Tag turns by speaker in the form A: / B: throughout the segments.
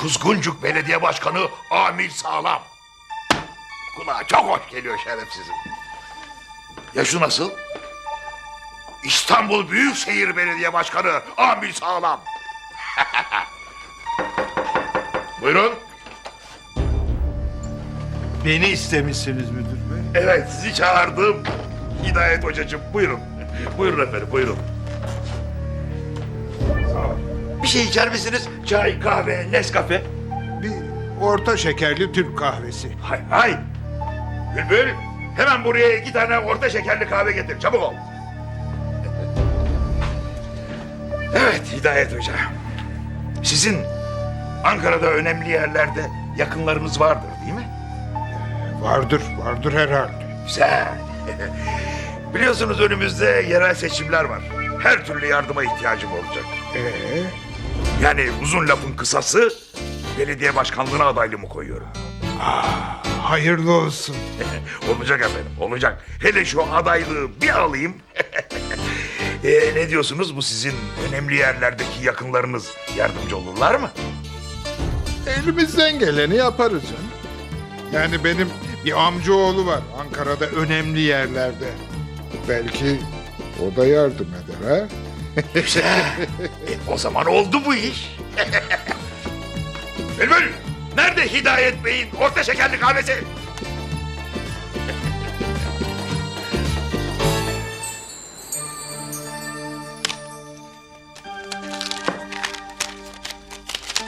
A: Kuzguncuk Belediye Başkanı Amil Sağlam. Kulağa çok hoş geliyor şerefsizim. Yaşı nasıl? İstanbul Büyükşehir Belediye Başkanı Amil Sağlam. Buyurun.
B: Beni istemişsiniz müdür bey.
A: Evet sizi çağırdım. Hidayet hocacığım buyurun. Buyurun efendim buyurun. Sağ olun. Bir şey içer misiniz? Çay, kahve, Nescafe.
B: Bir orta şekerli Türk kahvesi.
A: Hay hay. Bülbül hemen buraya iki tane orta şekerli kahve getir. Çabuk ol. Evet Hidayet Hoca. Sizin Ankara'da önemli yerlerde yakınlarınız vardır değil mi?
B: Vardır, vardır herhalde.
A: Güzel. Biliyorsunuz önümüzde yerel seçimler var. Her türlü yardıma ihtiyacım olacak.
B: Ee,
A: Yani uzun lafın kısası belediye başkanlığına adaylığımı koyuyorum.
B: hayırlı olsun.
A: olacak efendim, olacak. Hele şu adaylığı bir alayım. Ee, ne diyorsunuz bu sizin önemli yerlerdeki yakınlarınız yardımcı olurlar mı?
B: Elimizden geleni yaparız canım. Yani benim bir amcaoğlu var Ankara'da önemli yerlerde. Belki o da yardım eder ha?
A: Güzel. E, o zaman oldu bu iş. Bülbül, nerede Hidayet Bey'in orta şekerli kahvesi?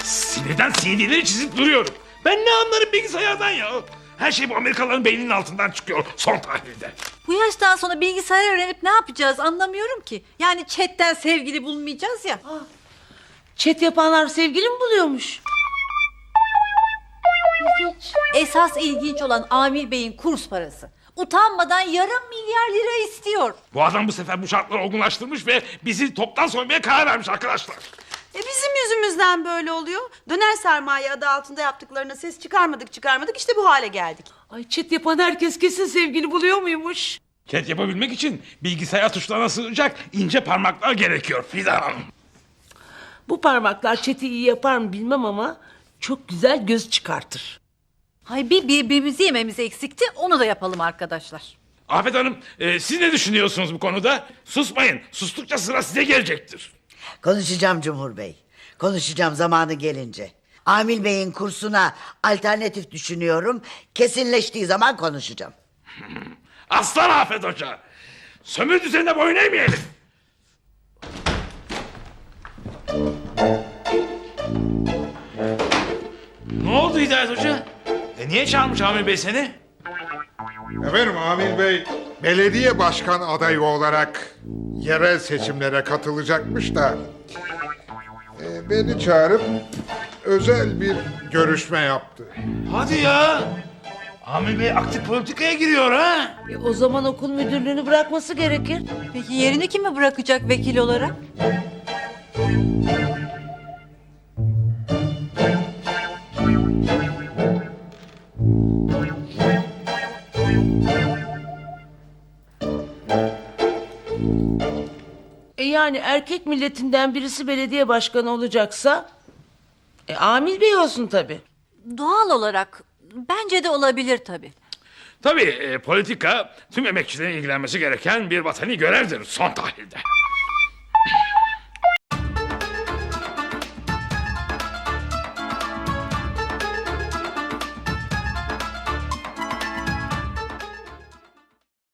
C: Sinirden CD'leri çizip duruyorum. Ben ne anlarım bilgisayardan ya? Her şey bu Amerikalıların beyninin altından çıkıyor son tahlilde.
D: Bu yaştan sonra bilgisayar öğrenip ne yapacağız anlamıyorum ki. Yani chatten sevgili bulmayacağız ya.
E: Chat yapanlar sevgili mi buluyormuş?
D: Esas ilginç olan Amir Bey'in kurs parası. Utanmadan yarım milyar lira istiyor.
C: Bu adam bu sefer bu şartları olgunlaştırmış ve bizi toptan soymaya karar vermiş arkadaşlar.
F: E bizim yüzümüzden böyle oluyor. Döner sermaye adı altında yaptıklarına ses çıkarmadık çıkarmadık işte bu hale geldik.
E: Ay chat yapan herkes kesin sevgili buluyor muymuş?
C: Chat yapabilmek için bilgisayar tuşlarına sığacak ince parmaklar gerekiyor Fidan Hanım.
E: Bu parmaklar chat'i iyi yapar mı bilmem ama çok güzel göz çıkartır.
D: Hay bir birbirimizi yememiz eksikti onu da yapalım arkadaşlar.
C: Afet Hanım e, siz ne düşünüyorsunuz bu konuda? Susmayın. Sustukça sıra size gelecektir.
G: Konuşacağım Cumhur Bey. Konuşacağım zamanı gelince. Amil Bey'in kursuna alternatif düşünüyorum. Kesinleştiği zaman konuşacağım.
C: Aslan Afet Hoca. Sömür düzenine boyun eğmeyelim. Ne oldu Hidayet Hoca? E niye çağırmış Amir Bey seni?
B: Efendim Amil Bey belediye başkan adayı olarak yerel seçimlere katılacakmış da e, beni çağırıp özel bir görüşme yaptı.
C: Hadi ya. Amir Bey aktif politikaya giriyor ha.
E: E, o zaman okul müdürlüğünü bırakması gerekir.
D: Peki yerini kimi bırakacak vekil olarak?
E: E yani erkek milletinden birisi belediye başkanı olacaksa... E, Amil Bey olsun tabii.
D: Doğal olarak bence de olabilir tabii.
C: Tabii e, politika tüm emekçilerin ilgilenmesi gereken bir vatani görevdir son tahlilde.